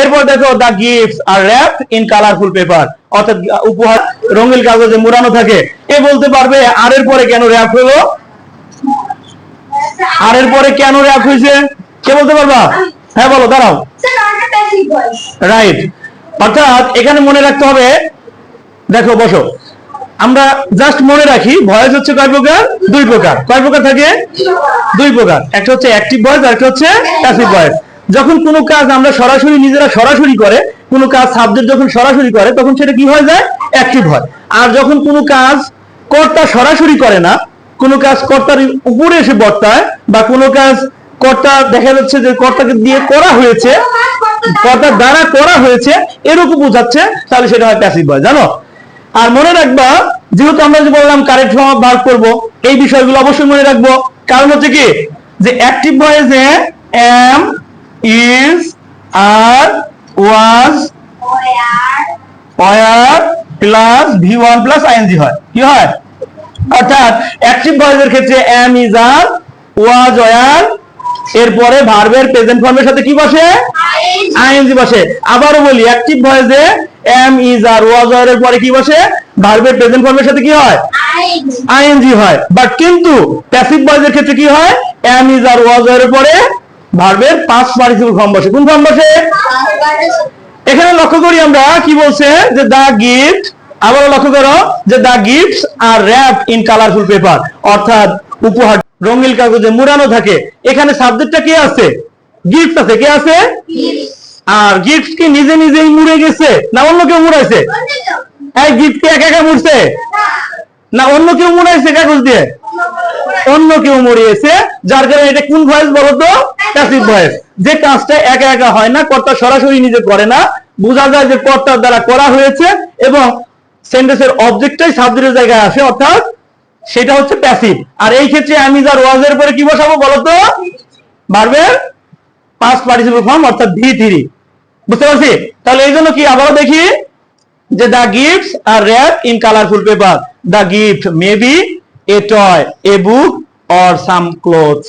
এরপর দেখো the gift are wrap in colourful paper অর্থাৎ উপহার রঙিন কাগজে মোড়ানো থাকে। এ বলতে পারবে আর এর পরে কেন র্যাপ হলো? আর এর পরে কেন র্যাপ হয়েছে? কে বলতে পারবা? হ্যাঁ বলো দাঁড়াও। রাইট অর্থাৎ এখানে মনে রাখতে হবে দেখো বসো। আমরা জাস্ট মনে রাখি ভয়েস হচ্ছে কয় প্রকার? দুই প্রকার। কয় প্রকার থাকে? দুই প্রকার। একটা হচ্ছে অ্যাক্টিভ ভয়েস আর একটা হচ্ছে প্যাসিভ ভয়েস যখন কোনো কাজ আমরা সরাসরি নিজেরা সরাসরি করে, কোনো কাজ সাবজেক্ট যখন সরাসরি করে, তখন সেটা কি হয়ে যায়? অ্যাক্টিভ হয়। আর যখন কোনো কাজ কর্তা সরাসরি করে না, কোনো কাজ কর্তার উপরে এসে বর্তায়, বা কোনো কাজ কর্তা দেখা যাচ্ছে যে কর্তাকে দিয়ে করা হয়েছে, কর্তার দ্বারা করা হয়েছে এরকম বোঝাচ্ছে, তাহলে সেটা হয় প্যাসিভ ভয়েস জানো? আর মনে রাখবা, যেহেতু আমরা যে বললাম কারেক্ট ফর্ম ভাগ করব, এই বিষয়গুলো অবশ্যই মনে রাখব। কারণ হচ্ছে কি? যে active ভয়েসে am is are was were plus V one plus ING হয়। কি হয়? অর্থাৎ অ্যাক্টিভ ভয়েসের ক্ষেত্রে am is are was were এরপরে ভার্বের প্রেজেন্ট ফর্মের সাথে কি বসে? আইএনজি বসে। আবারও বলি active ভয়েসে am is are was were এর পরে কি বসে? ভার্বের প্রেজেন্ট ফর্মের সাথে কি হয়? আইএনজি হয়। বাট কিন্তু প্যাসিভ ভয়েসের ক্ষেত্রে কি হয়? Am is are was were এর পরে ভার্বের পাস্ট পার্টিসিপল ফর্ম বসে। কোন ফর্ম বসে? এখানে লক্ষ্য করি আমরা কি বলছে? যে দা গিফট, আবারও লক্ষ্য করো, যে the gifts are wrap in colourful paper. অর্থাৎ উপহার, রঙিন কাগজে মুড়ানো থাকে। এখানে সাবজেক্টটা কে আছে? গিফট আছে। কে আছে? আর গিফট কি নিজে নিজেই মুড়ে গেছে? না অন্য কেউ মুড়াইছে? এই গিফট কি একা একা মুড়ছে? না অন্য কেউ মুড়াইছে কাগজ দিয়ে? অন্য কেউ মরিয়েছে যার কারণে এটা কোন ভয়েস বলো তো প্যাসিভ ভয়েস যে কাজটা একা একা হয় না, কর্তা সরাসরি নিজে করে না, বোঝা যায় যে কর্তার দ্বারা করা হয়েছে এবং সেন্টেন্সের অবজেক্টটাই সাবজেক্টের জায়গায় আসে, অর্থাৎ সেটা হচ্ছে প্যাসিভ আর এই ক্ষেত্রে আমি যার ওয়াজের পরে কি বসাবো বলো তো? পারবে পাস্ট পার্টিসিপল ফর্ম অর্থাৎ ভি থ্রি বুঝতে পারছি? তাহলে এই জন্য কি আবারও দেখি যে the gifts are wrap in colourful paper the gift may be a toy a book or some clothes